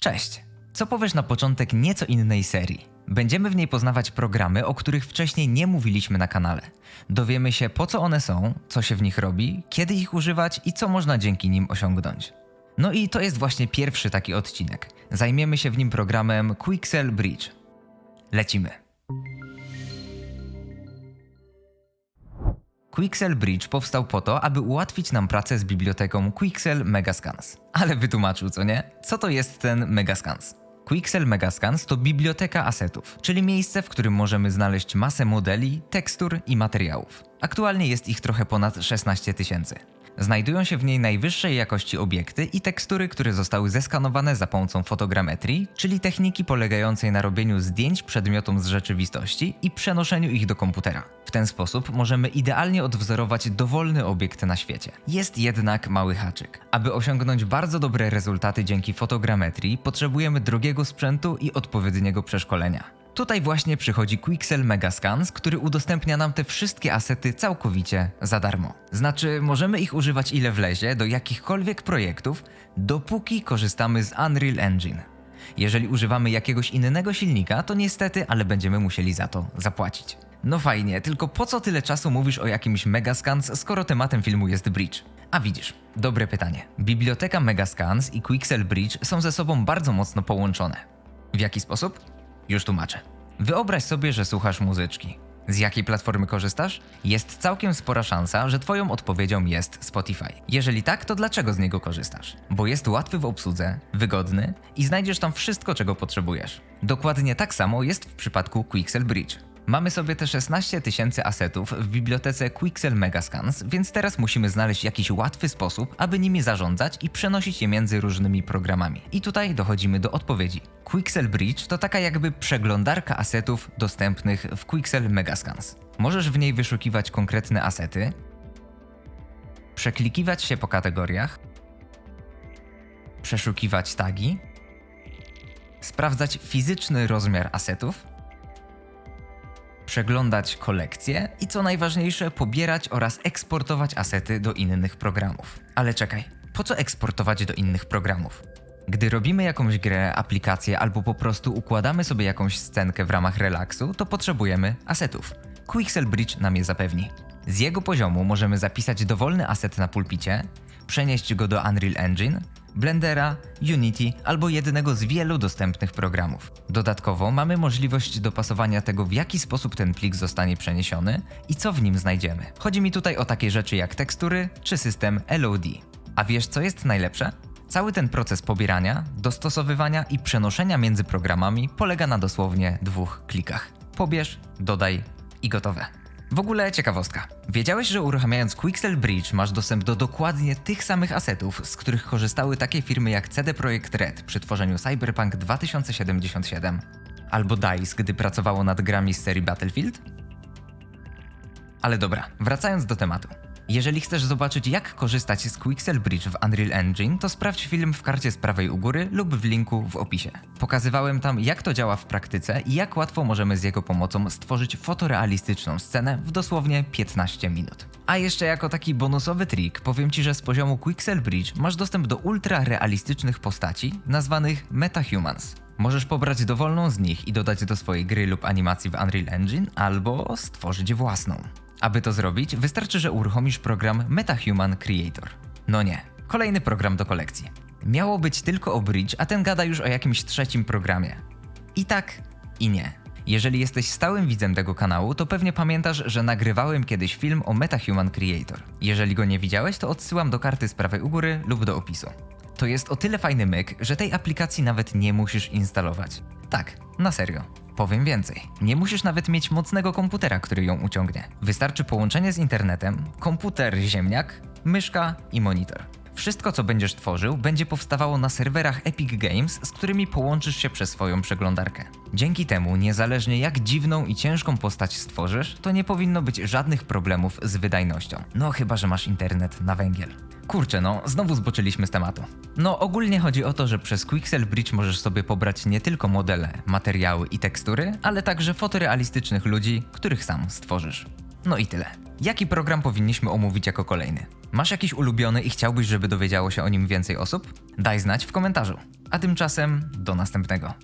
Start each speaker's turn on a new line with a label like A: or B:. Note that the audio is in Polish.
A: Cześć! Co powiesz na początek nieco innej serii? Będziemy w niej poznawać programy, o których wcześniej nie mówiliśmy na kanale. Dowiemy się po co one są, co się w nich robi, kiedy ich używać i co można dzięki nim osiągnąć. No i to jest właśnie pierwszy taki odcinek. Zajmiemy się w nim programem Quixel Bridge. Lecimy. Quixel Bridge powstał po to, aby ułatwić nam pracę z biblioteką Quixel Megascans. Ale wytłumaczył, co nie? Co to jest ten Megascans? Quixel Megascans to biblioteka asetów, czyli miejsce, w którym możemy znaleźć masę modeli, tekstur i materiałów. Aktualnie jest ich trochę ponad 16 tysięcy. Znajdują się w niej najwyższej jakości obiekty i tekstury, które zostały zeskanowane za pomocą fotogrametrii, czyli techniki polegającej na robieniu zdjęć przedmiotom z rzeczywistości i przenoszeniu ich do komputera. W ten sposób możemy idealnie odwzorować dowolny obiekt na świecie. Jest jednak mały haczyk. Aby osiągnąć bardzo dobre rezultaty dzięki fotogrametrii, potrzebujemy drogiego sprzętu i odpowiedniego przeszkolenia. Tutaj właśnie przychodzi Quixel Megascans, który udostępnia nam te wszystkie asety całkowicie za darmo. Znaczy, możemy ich używać ile wlezie do jakichkolwiek projektów, dopóki korzystamy z Unreal Engine. Jeżeli używamy jakiegoś innego silnika, to niestety, ale będziemy musieli za to zapłacić. No fajnie, tylko po co tyle czasu mówisz o jakimś Megascans, skoro tematem filmu jest Bridge? A widzisz, dobre pytanie. Biblioteka Megascans i Quixel Bridge są ze sobą bardzo mocno połączone. W jaki sposób? Już tłumaczę. Wyobraź sobie, że słuchasz muzyczki. Z jakiej platformy korzystasz? Jest całkiem spora szansa, że Twoją odpowiedzią jest Spotify. Jeżeli tak, to dlaczego z niego korzystasz? Bo jest łatwy w obsłudze, wygodny i znajdziesz tam wszystko, czego potrzebujesz. Dokładnie tak samo jest w przypadku Quixel Bridge. Mamy sobie te 16 tysięcy asetów w bibliotece Quixel Megascans, więc teraz musimy znaleźć jakiś łatwy sposób, aby nimi zarządzać i przenosić je między różnymi programami. I tutaj dochodzimy do odpowiedzi. Quixel Bridge to taka jakby przeglądarka asetów dostępnych w Quixel Megascans. Możesz w niej wyszukiwać konkretne asety, przeklikiwać się po kategoriach, przeszukiwać tagi, sprawdzać fizyczny rozmiar asetów, przeglądać kolekcje i co najważniejsze, pobierać oraz eksportować asety do innych programów. Ale czekaj, po co eksportować do innych programów? Gdy robimy jakąś grę, aplikację albo po prostu układamy sobie jakąś scenkę w ramach relaksu, to potrzebujemy asetów. Quixel Bridge nam je zapewni. Z jego poziomu możemy zapisać dowolny aset na pulpicie, przenieść go do Unreal Engine, Blendera, Unity albo jednego z wielu dostępnych programów. Dodatkowo mamy możliwość dopasowania tego, w jaki sposób ten plik zostanie przeniesiony i co w nim znajdziemy. Chodzi mi tutaj o takie rzeczy jak tekstury czy system LOD. A wiesz, co jest najlepsze? Cały ten proces pobierania, dostosowywania i przenoszenia między programami polega na dosłownie dwóch klikach. Pobierz, dodaj i gotowe. W ogóle ciekawostka. Wiedziałeś, że uruchamiając Quixel Bridge masz dostęp do dokładnie tych samych asetów, z których korzystały takie firmy jak CD Projekt Red przy tworzeniu Cyberpunk 2077 albo DICE, gdy pracowało nad grami z serii Battlefield? Ale dobra, wracając do tematu. Jeżeli chcesz zobaczyć, jak korzystać z Quixel Bridge w Unreal Engine, to sprawdź film w karcie z prawej u góry lub w linku w opisie. Pokazywałem tam, jak to działa w praktyce i jak łatwo możemy z jego pomocą stworzyć fotorealistyczną scenę w dosłownie 15 minut. A jeszcze jako taki bonusowy trik powiem Ci, że z poziomu Quixel Bridge masz dostęp do ultra realistycznych postaci nazwanych MetaHumans. Możesz pobrać dowolną z nich i dodać do swojej gry lub animacji w Unreal Engine, albo stworzyć własną. Aby to zrobić, wystarczy, że uruchomisz program MetaHuman Creator. No nie, kolejny program do kolekcji. Miało być tylko o Bridge, a ten gada już o jakimś trzecim programie. I tak, i nie. Jeżeli jesteś stałym widzem tego kanału, to pewnie pamiętasz, że nagrywałem kiedyś film o MetaHuman Creator. Jeżeli go nie widziałeś, to odsyłam do karty z prawej u góry lub do opisu. To jest o tyle fajny myk, że tej aplikacji nawet nie musisz instalować. Tak, na serio. Powiem więcej. Nie musisz nawet mieć mocnego komputera, który ją uciągnie. Wystarczy połączenie z internetem, komputer ziemniak, myszka i monitor. Wszystko, co będziesz tworzył, będzie powstawało na serwerach Epic Games, z którymi połączysz się przez swoją przeglądarkę. Dzięki temu, niezależnie jak dziwną i ciężką postać stworzysz, to nie powinno być żadnych problemów z wydajnością. No chyba, że masz internet na węgiel. Kurczę, no, znowu zboczyliśmy z tematu. No, ogólnie chodzi o to, że przez Quixel Bridge możesz sobie pobrać nie tylko modele, materiały i tekstury, ale także fotorealistycznych ludzi, których sam stworzysz. No i tyle. Jaki program powinniśmy omówić jako kolejny? Masz jakiś ulubiony i chciałbyś, żeby dowiedziało się o nim więcej osób? Daj znać w komentarzu. A tymczasem do następnego.